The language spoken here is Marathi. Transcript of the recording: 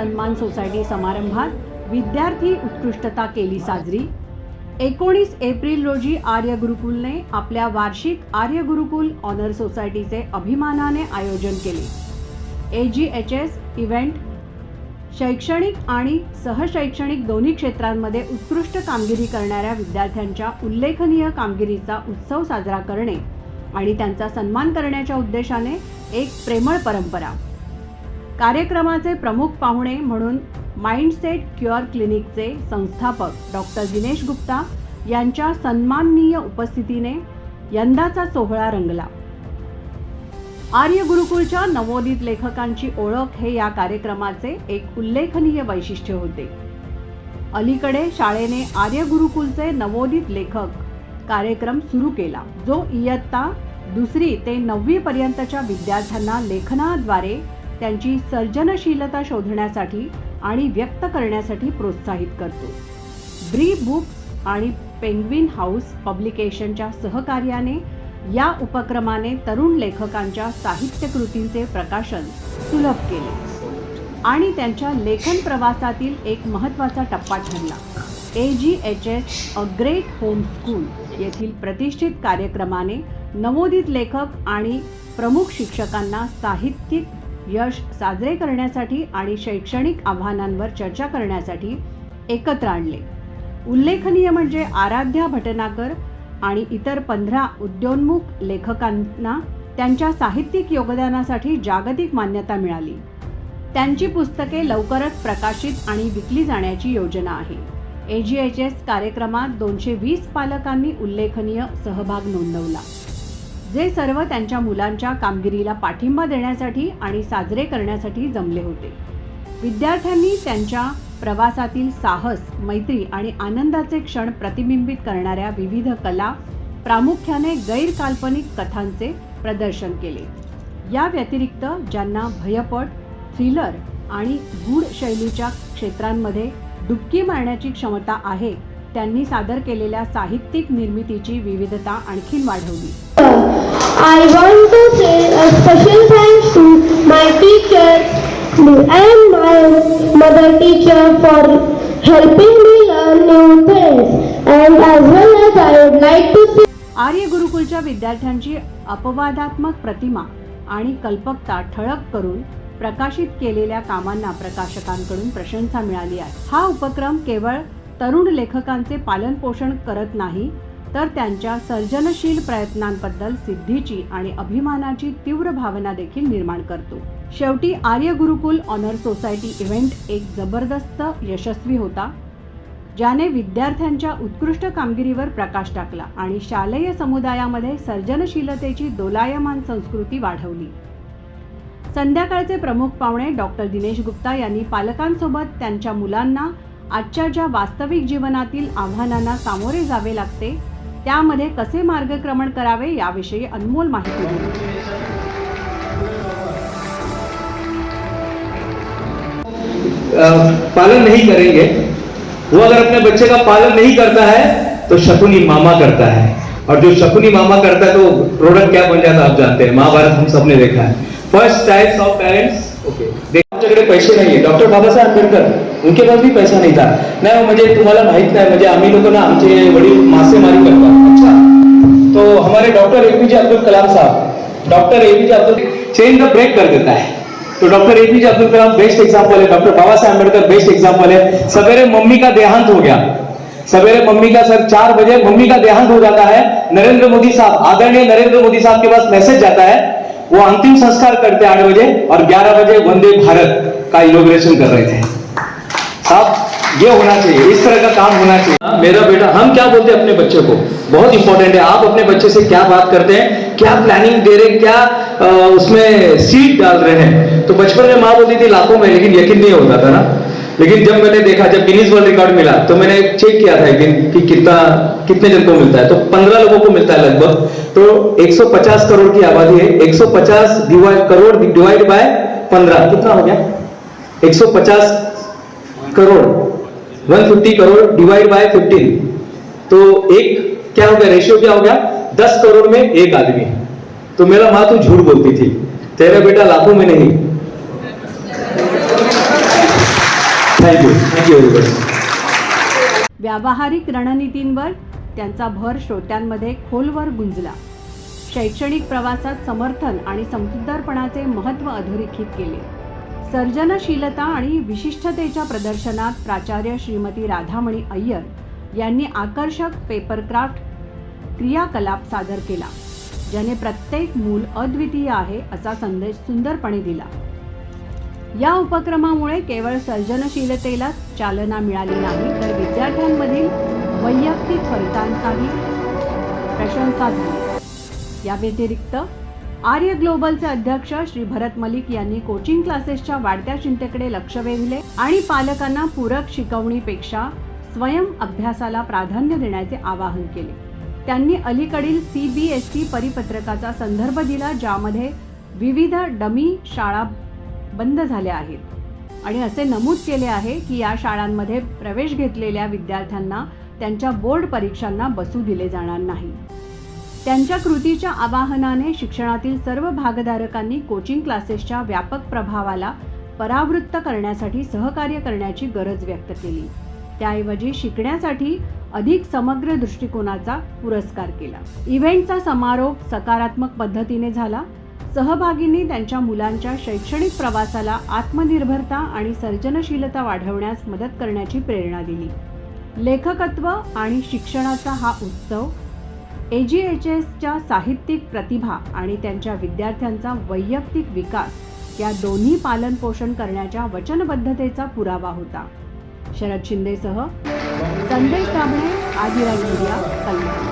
सन्मान सोसायटी समारंभात विद्यार्थी उत्कृष्टता केली साजरी. एकोणीस एप्रिल रोजी आर्य गुरुकुलने आपल्या वार्षिक आर्य गुरुकुल ऑनर सोसायटीचे अभिमानाने आयोजन केले. A G H S event शैक्षणिक आणि सहशैक्षणिक दोन्ही क्षेत्रांमध्ये उत्कृष्ट कामगिरी करणाऱ्या विद्यार्थ्यांच्या उल्लेखनीय कामगिरीचा उत्सव साजरा करणे आणि त्यांचा सन्मान करण्याच्या उद्देशाने एक प्रेमळ परंपरा. कार्यक्रमाचे प्रमुख पाहुणे म्हणून माइंडसेट क्युअर क्लिनिकचे संस्थापक डॉक्टर दिनेश गुप्ता यांच्या सन्माननीय उपस्थितीने यंदाचा सोहळा रंगला. आर्य गुरुकुलच्या नवोदित लेखकांची ओळख हे या कार्यक्रमाचे एक उल्लेखनीय वैशिष्ट्य होते. अलीकडे शाळेने आर्य गुरुकुलचे नवोदित लेखक कार्यक्रम सुरू केला जो इयत्ता दुसरी ते नववी पर्यंतच्या विद्यार्थ्यांना लेखनाद्वारे त्यांची सर्जनशीलता शोधण्यासाठी आणि व्यक्त करण्यासाठी प्रोत्साहित करतो. ब्री बुक्स आणि पेंग्विन हाऊस पब्लिकेशनच्या सहकार्याने या उपक्रमाने तरुण लेखकांच्या साहित्य कृतींचे प्रकाशन सुलभ केले आणि त्यांच्या लेखन प्रवासातील एक महत्त्वाचा टप्पा ठरला. A G H S a great home school येथील प्रतिष्ठित कार्यक्रमाने नवोदित लेखक आणि प्रमुख शिक्षकांना साहित्यिक यश साजरे करण्यासाठी आणि शैक्षणिक आव्हानांवर चर्चा करण्यासाठी एकत्र आणले. उल्लेखनीय म्हणजे आराध्या भटनाकर आणि इतर पंधरा उद्योन्मुख लेखकांना त्यांच्या साहित्यिक योगदानासाठी जागतिक मान्यता मिळाली. त्यांची पुस्तके लवकरच प्रकाशित आणि विकली जाण्याची योजना आहे. ए जी एच एस कार्यक्रमात दोनशे वीस पालकांनी उल्लेखनीय सहभाग नोंदवला. जे सर्व त्यांच्या मुलांच्या कामगिरीला पाठिंबा देण्यासाठी आणि साजरे करण्यासाठी जमले होते. विद्यार्थ्यांनी त्यांच्या प्रवासातील साहस मैत्री आणि आनंदाचे क्षण प्रतिबिंबित करणाऱ्या विविध कला प्रामुख्याने गैरकाल्पनिक कथांचे प्रदर्शन केले. या व्यतिरिक्त ज्यांना भयपट थ्रिलर आणि गूढ शैलीच्या क्षेत्रांमध्ये डुबकी मारण्याची क्षमता आहे त्यांनी सादर केलेल्या साहित्यिक निर्मितीची विविधता आणखी वाढवली. I want to say a special thanks to my teacher and my mother teacher for helping me learn new things and as well as I would like to say आर्य गुरुकुलच्या विद्यार्थ्यांची अपवादात्मक प्रतिमा आणि कल्पकता ठळक करून प्रकाशित केलेल्या कामांना प्रकाशकांकडून प्रशंसा मिळाली आहे हा उपक्रम केवळ तरुण लेखकांचे पालन पोषण करत नाही तर त्यांच्या सर्जनशील प्रयत्नांबद्दल सिद्धीची आणि अभिमानाची तीव्र भावना देखील निर्माण करतो. शेवटी Arya Gurukul honour society event एक जबरदस्त यशस्वी होता ज्याने विद्यार्थ्यांच्या उत्कृष्ट कामगिरीवर प्रकाश टाकला आणि शालेय समुदायामध्ये सर्जनशीलतेची दोलायमान संस्कृती वाढवली. संध्याकाळचे प्रमुख पाहुणे डॉक्टर दिनेश गुप्ता यांनी पालकांसोबत त्यांच्या मुलांना आजच्या ज्या वास्तविक जीवनातील आव्हानांना सामोरे जावे लागते त्यामध्ये कसे मार्गक्रमण करावे याविषयी अनमोल माहिती दिली. पालन नहीं करेंगे। वो अगर अपने बच्चे का पालन नहीं करता है तो शकुनी मामा करता है। और जो शकुनी मामा करता है तो प्रोडक्ट क्या बन जाता है, आप जानते हैं। महाभारत हम सबने देखा है। First types of parents okay आमच्याकडे पैसे नाहीये. डॉक्टर बाबासाहेब आंबेडकर, उनके पास भी पैसा नहीं था. नाही म्हणजे तुम्हाला माहित नाही म्हणजे आम्ही लोक ना आमचे वडील मासेमारी करतात. अच्छा. तो हमारे doctor APJ Abdul Kalam Saheb, doctor APJ Abdul change the break कर देता है. तो doctor APJ Abdul Kalam best example है, डॉक्टर बाबा साहब अंबेडकर बेस्ट एग्ज़ाम्पल है. सवेरे मम्मी का देहांत हो गया. सवेरे मम्मी का सर चार बजे मम्मी का देहांत हो जाता है. नरेंद्र मोदी साहब, आदरणीय नरेंद्र मोदी साहब के पास मैसेज जाता है. वो अंतिम संस्कार करते आठ बजे और ग्यारह बजे वंदे भारत का इनोग्रेशन कर रहे थे। साहब ये होना चाहिए इस तरह का काम होना चाहिए। हाँ, मेरा बेटा हम क्या बोलते हैं अपने बच्चे को? बहुत इंपॉर्टेंट है आप अपने बच्चे से क्या बात करते हैं क्या प्लानिंग दे रहे क्या अ, उसमें सीट डाल रहे हैं? तो बचपन में माँ बोलती थी लाखों में लेकिन यकीन नहीं होता था ना। लेकिन जब मैंने देखा, जब गिनीज वर्ल्ड रिकॉर्ड मिला तो मैंने चेक किया था एक दिन कि कितना, कितने जन को मिलता है। तो 15 लोगों को मिलता है लगभग। तो 150 करोड़ की आबादी है। 150 डिवाइड करोड़ डिवाइड बाय 15 कितना हो गया? 150 करोड़। 150 करोड़ डिवाइड बाय 15 तो एक क्या हो गया? रेशियो क्या हो गया? 10 करोड़ में एक आदमी तो मेरा माँ तो झूठ बोलती थी। तेरा बेटा लाखों में नहीं। थँक्यू व्यावहारिक रणनीतींवर त्यांचा भर श्रोत्यांमध्ये खोलवर गुंजला. शैक्षणिक प्रवासात समर्थन आणि समजूतदारपणाचे महत्त्व अधोरेखित केले. सर्जनशीलता आणि विशिष्टतेच्या प्रदर्शनात प्राचार्य श्रीमती राधामणी अय्यर यांनी आकर्षक पेपरक्राफ्ट क्रियाकलाप सादर केला ज्याने प्रत्येक मूल अद्वितीय आहे असा संदेश सुंदरपणे दिला. या उपक्रमामुळे केवळ सर्जनशीलतेला चालना मिळाली नाही तर विद्यार्थ्यांमधील वैयक्तिक फलितांचाही प्रशंसा झाली. या व्यतिरिक्त आर्य ग्लोबलचे अध्यक्ष श्री भरत मलिक यांनी कोचिंग क्लासेसच्या वाढत्या चिंतेकडे लक्ष वेधले आणि पालकांना पूरक शिकवणीपेक्षा स्वयं अभ्यासाला प्राधान्य देण्याचे आवाहन केले. त्यांनी अलीकडील सी बी एस सी परिपत्रकाचा संदर्भ दिला ज्यामध्ये विविध डमी शाळा बंद झाल्या आहेत. आणि असे नमूद केले आहे की या शाळांमध्ये प्रवेश घेतलेल्या विद्यार्थ्यांना त्यांच्या बोर्ड परीक्षांना बसू दिले जाणार नाही. त्यांच्या कृतीच्या आवाहनाने शिक्षणातील सर्व भागधारकांनी कोचिंग क्लासेसच्या व्यापक प्रभावाला परावृत्त करण्यासाठी सहकार्य करण्याची गरज व्यक्त केली. त्याऐवजी शिकण्यासाठी अधिक समग्र दृष्टिकोनाचा पुरस्कार केला. इव्हेंटचा समारोप सकारात्मक पद्धतीने झाला. सहभागींनी त्यांच्या मुलांच्या शैक्षणिक प्रवासाला आत्मनिर्भरता आणि सर्जनशीलता वाढवण्यास मदत करण्याची प्रेरणा दिली. लेखकत्व आणि शिक्षणाचा हा उत्सव ए जी एच एसच्या साहित्यिक प्रतिभा आणि त्यांच्या विद्यार्थ्यांचा वैयक्तिक विकास या दोन्ही पालनपोषण करण्याच्या वचनबद्धतेचा पुरावा होता. शरद शिंदेसह संदेश दाभणे आदिराज मीडिया कल्याण